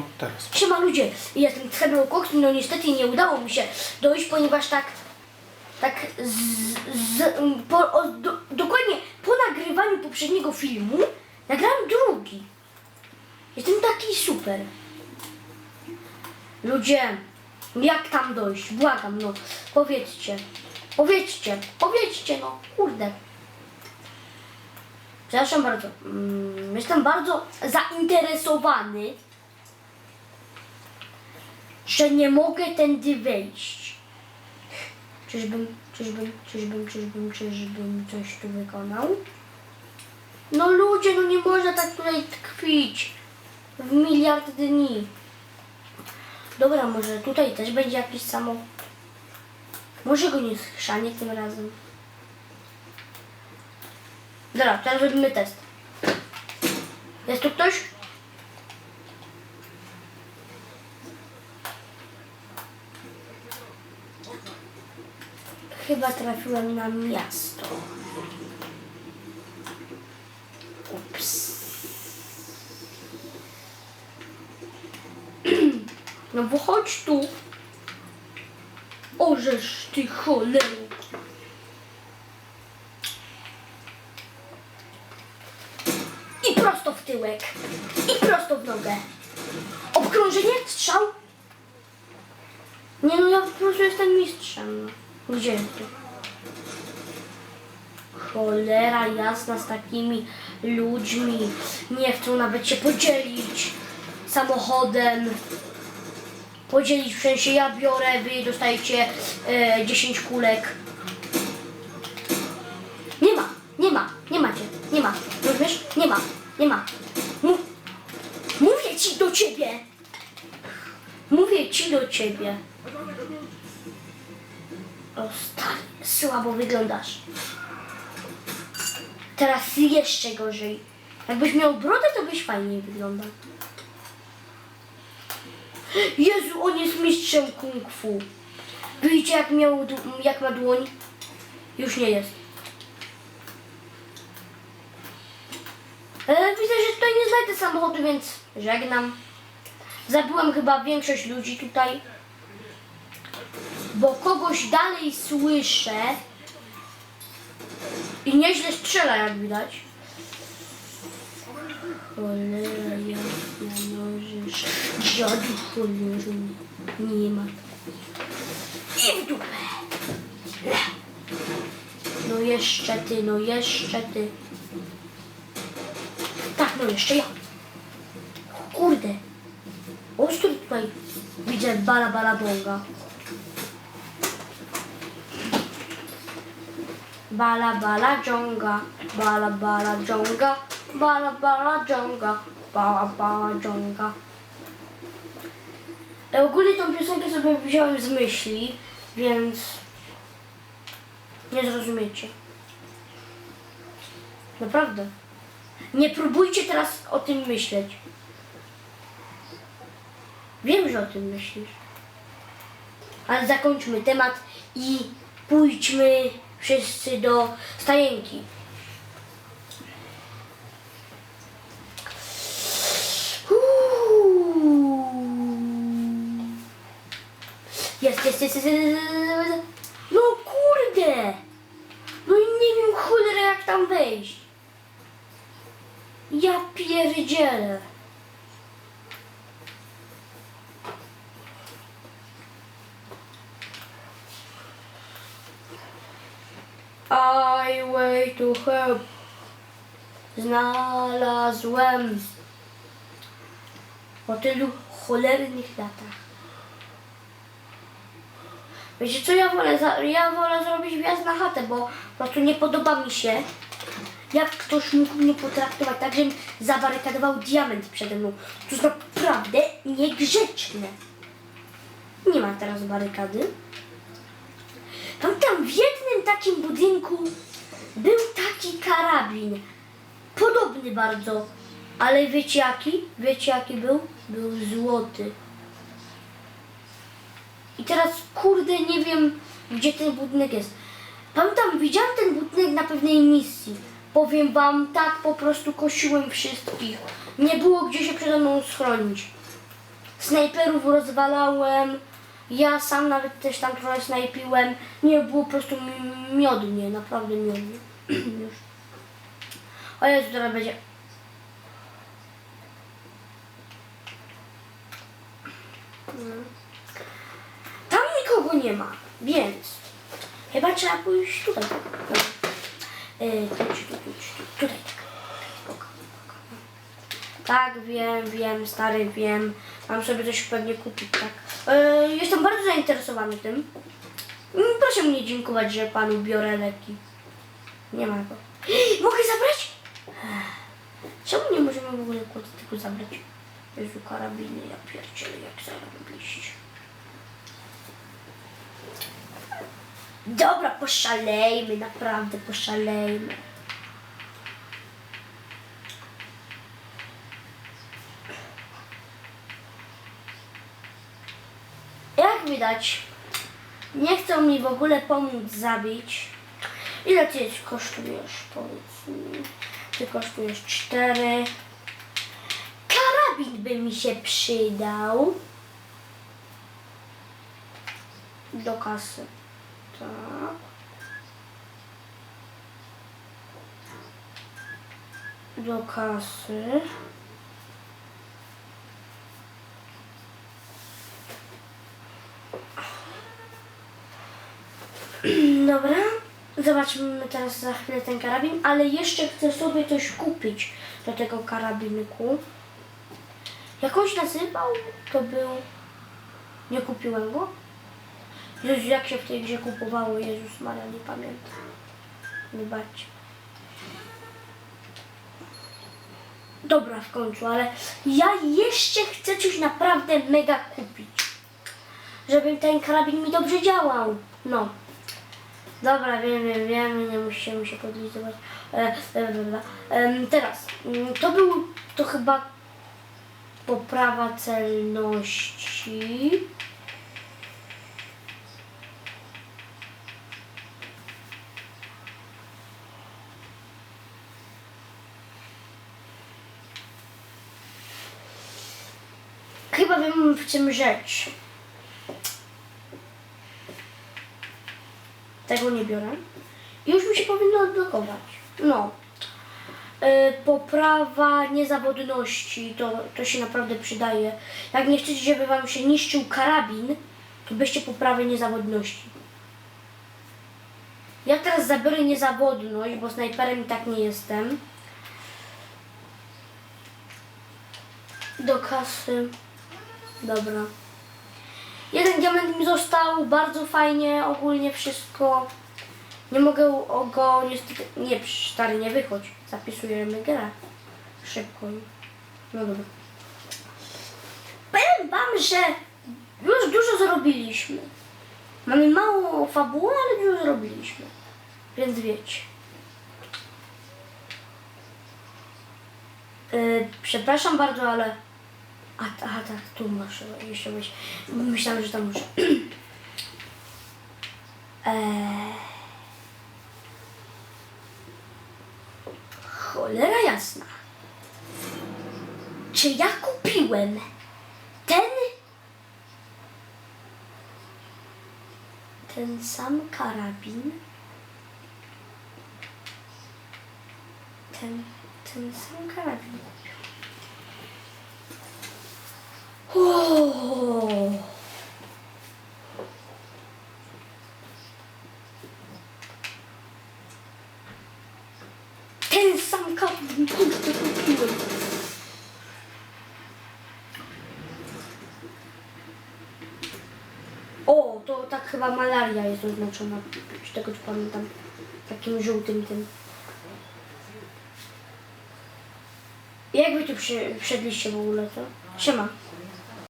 No, teraz. Siema ludzie, jestem Trzebel Koks, no niestety nie udało mi się dojść, ponieważ tak, tak z, z, po, o, do, dokładnie po nagrywaniu poprzedniego filmu nagrałem drugi. Jestem taki super. Ludzie, jak tam dojść? Błagam, no, powiedzcie, powiedzcie, powiedzcie, no, kurde. Przepraszam bardzo, mm, jestem bardzo zainteresowany że nie mogę tędy wejść. Czyżbym, czyżbym, czyżbym, czyżbym, czyżbym coś tu wykonał? No ludzie, no nie można tak tutaj tkwić w miliard dni. Dobra, może tutaj też będzie jakiś samochód. Może go nie schrzanie tym razem. Dobra, teraz robimy test. Jest tu ktoś? Chyba trafiłem na miasto. Ups. No bo chodź tu. Ożeż ty choleru. I prosto w tyłek. I prosto w nogę. Obkrążenie? Strzał? Nie no, ja po prostu jestem mistrzem. Tu? Cholera jasna z takimi ludźmi. Nie chcą nawet się podzielić samochodem. Podzielić w sensie ja biorę, wy dostajecie e, 10 kulek. Nie ma, nie ma, nie macie, nie ma. Rozumiesz? Nie ma, nie ma. Mów, mówię ci do ciebie. Mówię ci do ciebie. O słabo wyglądasz. Teraz jeszcze gorzej. Jakbyś miał brodę, to byś fajniej wyglądał. Jezu, on jest mistrzem kung fu. Widzicie jak miał, jak ma dłoń? Już nie jest. E, widzę, że tutaj nie znajdę samochodu, więc żegnam. Zabiłem chyba większość ludzi tutaj bo kogoś dalej słyszę i nieźle strzela, jak widać. Cholera jasna, możesz dziadu choleru nie ma. I w dupę. No jeszcze ty, no jeszcze ty. Tak, no jeszcze ja. Kurde. Ostry tutaj widzę bala bala bonga. Bala bala dżonga, bala bala dżonga, bala bala dżonga, bala bala dżonga. Ogólnie tą piosenkę sobie wziąłem z myśli, więc nie zrozumiecie. Naprawdę. Nie próbujcie teraz o tym myśleć. Wiem, że o tym myślisz. Ale zakończmy temat i pójdźmy wszyscy do stajenki. Jest, jest, jest, jest, jest. No kurde! No i nie wiem cholera jak tam wejść. Ja pierdzielę. Highway to help. Znalazłem. Po tylu cholernych latach. Wiecie co, ja wolę, za, ja wolę zrobić wjazd na chatę, bo po prostu nie podoba mi się, jak ktoś mógł mnie potraktować tak, że zabarykadował diament przede mną. To jest naprawdę niegrzeczne. Nie ma teraz barykady. Pamiętam w jednym takim budynku był taki karabin. Podobny bardzo. Ale wiecie jaki? Wiecie jaki był? Był złoty. I teraz kurde nie wiem gdzie ten budynek jest. Pamiętam widziałam ten budynek na pewnej misji. Powiem wam, tak po prostu kosiłem wszystkich. Nie było gdzie się przede mną schronić. snajperów rozwalałem. Ja sam nawet też tam trochę snajpiłem. Nie, było po prostu mi- miodnie, naprawdę miodnie. Już. O Jezu, teraz będzie... Tam nikogo nie ma, więc chyba trzeba pójść tutaj. Tu, tu, tu, tu, tu, tutaj spoko. Tak, wiem, wiem, stary, wiem. Mam sobie coś pewnie kupić, tak. Yy, jestem bardzo zainteresowany tym. Mm, Proszę mnie dziękować, że panu biorę leki. Nie ma go. Mogę zabrać? Czemu nie możemy w ogóle tylko zabrać? Jezu, karabiny, ja pierdzielę, jak zarobiliście. Dobra, poszalejmy, naprawdę poszalejmy. Jak widać, nie chcą mi w ogóle pomóc zabić. Ile ty kosztujesz? Powiedz mi. Ty kosztujesz cztery. Karabin by mi się przydał. Do kasy. Tak. Do kasy. Dobra. Zobaczmy teraz za chwilę ten karabin, ale jeszcze chcę sobie coś kupić do tego karabinku. Jak on się nazywał, to był... Nie kupiłem go? Jezu, jak się w tej grze kupowało, Jezus Maria, nie pamiętam. Wybaczcie. Dobra, w końcu, ale ja jeszcze chcę coś naprawdę mega kupić. Żeby ten karabin mi dobrze działał. No. Dobra, wiem, wiem, wiem, nie musimy się podlizywać. E, e, teraz, mm, to był, to chyba poprawa celności. Chyba wiem w czym rzecz. Tego nie biorę. I już mi się powinno odblokować. No. Yy, poprawa niezawodności, to, to się naprawdę przydaje. Jak nie chcecie, żeby wam się niszczył karabin, to weźcie poprawę niezawodności. Ja teraz zabiorę niezawodność, bo snajperem i tak nie jestem. Do kasy. Dobra. Jeden diament mi został, bardzo fajnie, ogólnie wszystko. Nie mogę go niestety... Nie, stary, nie wychodź. Zapisujemy grę. Szybko. No dobra. Powiem wam, że już dużo zrobiliśmy. Mamy mało fabuły, ale dużo zrobiliśmy. Więc wiecie. Yy, przepraszam bardzo, ale... A, aha, tak, tu masz jeszcze być. Myślałam, że tam muszę. eee... Cholera jasna. Czy ja kupiłem ten ten sam karabin? Ten, ten sam karabin. O! Ten sam karabin kurde kupiłem. O, to tak chyba malaria jest oznaczona. Z tego co pamiętam. Takim żółtym tym. Jak wy tu przy, w ogóle, to? Siema.